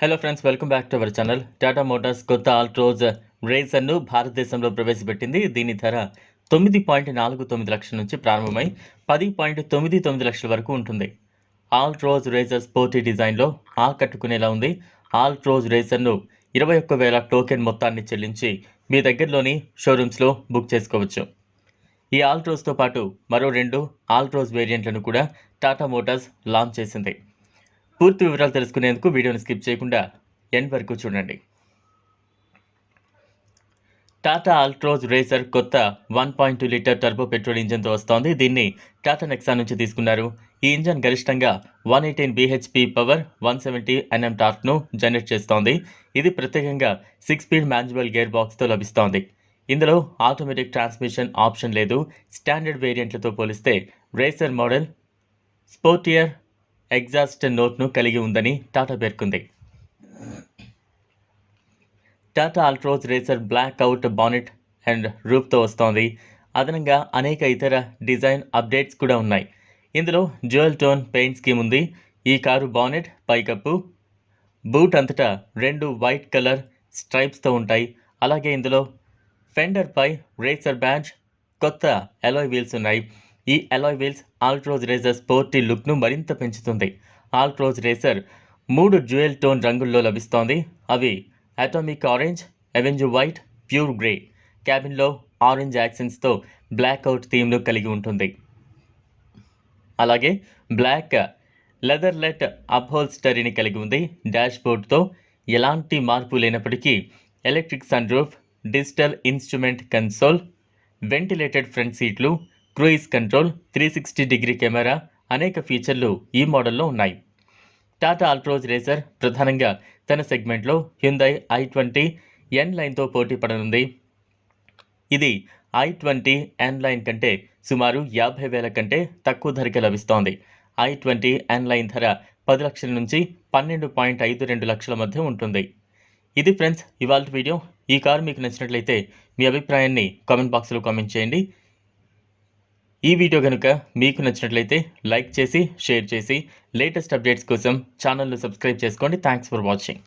Hello friends welcome back to our channel Tata Motors కొత్త ఆల్ట్రోజ్ రేజర్ను భారతదేశంలో ప్రవేశపెట్టింది. దీని ధర తొమ్మిది పాయింట్ నాలుగు తొమ్మిది లక్షల నుంచి ప్రారంభమై పది పాయింట్ తొమ్మిది తొమ్మిది లక్షల వరకు ఉంటుంది. ఆల్ట్రోజ్ రేజర్ స్పోర్టీ డిజైన్లో ఆకట్టుకునేలా ఉంది. ఆల్ట్రోజ్ రేజర్ను ఇరవై ఒక్క వేల టోకెన్ మొత్తాన్ని చెల్లించి మీ దగ్గరలోని షోరూమ్స్లో బుక్ చేసుకోవచ్చు. ఈ ఆల్ట్రోజ్తో పాటు మరో రెండు ఆల్ట్రోజ్ వేరియంట్లను కూడా టాటా మోటార్స్ లాంచ్ చేసింది. పూర్తి వివరాలు తెలుసుకునేందుకు వీడియోని స్కిప్ చేయకుండా ఎండ్ వరకు చూడండి. టాటా ఆల్ట్రోజ్ రేసర్ కొత్త one point two litre turbo petrol ఇంజన్తో వస్తోంది. దీన్ని టాటా నెక్సా నుంచి తీసుకున్నారు. ఈ ఇంజన్ గరిష్టంగా one eighteen BHP power one seventy NM టార్క్ను generate చేస్తోంది. ఇది ప్రత్యేకంగా సిక్స్ స్పీడ్ మాన్యువల్ గేర్ బాక్స్తో లభిస్తోంది. ఇందులో ఆటోమేటిక్ ట్రాన్స్మిషన్ ఆప్షన్ లేదు. స్టాండర్డ్ వేరియంట్లతో పోలిస్తే రేసర్ మోడల్ స్పోర్టియర్ ఎగ్జాస్ట్ నోట్ను కలిగి ఉందని టాటా పేర్కొంది. Tata Altroz racer black out bonnet and రూఫ్తో వస్తోంది. అదనంగా అనేక ఇతర డిజైన్ అప్డేట్స్ కూడా ఉన్నాయి. ఇందులో జ్యువెల్ టోన్ పెయింట్ స్కీమ్ ఉంది. ఈ కారు బానెట్ పైకప్పు బూట్ అంతటా రెండు వైట్ కలర్ స్ట్రైప్స్తో ఉంటాయి. అలాగే ఇందులో ఫెండర్ పై రేసర్ బ్యాడ్జ్ కొత్త ఎలాయ్ వీల్స్ ఉన్నాయి. ఈ alloy wheels Altroz racer sporty లుక్ను మరింత పెంచుతుంది. ఆల్ట్రోజ్ రేసర్ మూడు జ్యువెల్ టోన్ రంగుల్లో లభిస్తోంది. అవి atomic orange avenue white pure grey క్యాబిన్లో orange యాక్సెన్స్తో బ్లాక్ అవుట్ థీమ్ను కలిగి ఉంటుంది. అలాగే బ్లాక్ లెదర్ లెట్ అప్హోల్స్టరీని కలిగి ఉంది. డాష్బోర్డ్తో ఎలాంటి మార్పు లేనప్పటికీ electric sunroof digital instrument console ventilated front సీట్లు cruise control three sixty degree camera అనేక ఫీచర్లు ఈ మోడల్లో ఉన్నాయి. టాటా ఆల్ట్రోజ్ రేసర్ ప్రధానంగా తన సెగ్మెంట్లో హ్యుందై ఐ ట్వంటీ ఎన్ లైన్తో పోటీ పడనుంది. ఇది ఐ ట్వంటీ ఎన్ లైన్ కంటే సుమారు యాభై వేల కంటే తక్కువ ధరకే లభిస్తోంది. ఐ ట్వంటీ ఎన్ లైన్ ధర పది లక్షల నుంచి పన్నెండు పాయింట్ ఐదు రెండు లక్షల మధ్య ఉంటుంది. ఇది ఫ్రెండ్స్ ఇవాళ వీడియో. ఈ కారు మీకు నచ్చినట్లయితే మీ అభిప్రాయాన్ని కామెంట్ బాక్స్లో కామెంట్ చేయండి. ఈ వీడియో కనుక మీకు నచ్చినట్లయితే లైక్ చేసి షేర్ చేసి లేటెస్ట్ అప్డేట్స్ కోసం ఛానల్ను సబ్స్క్రైబ్ చేసుకోండి. Thanks for watching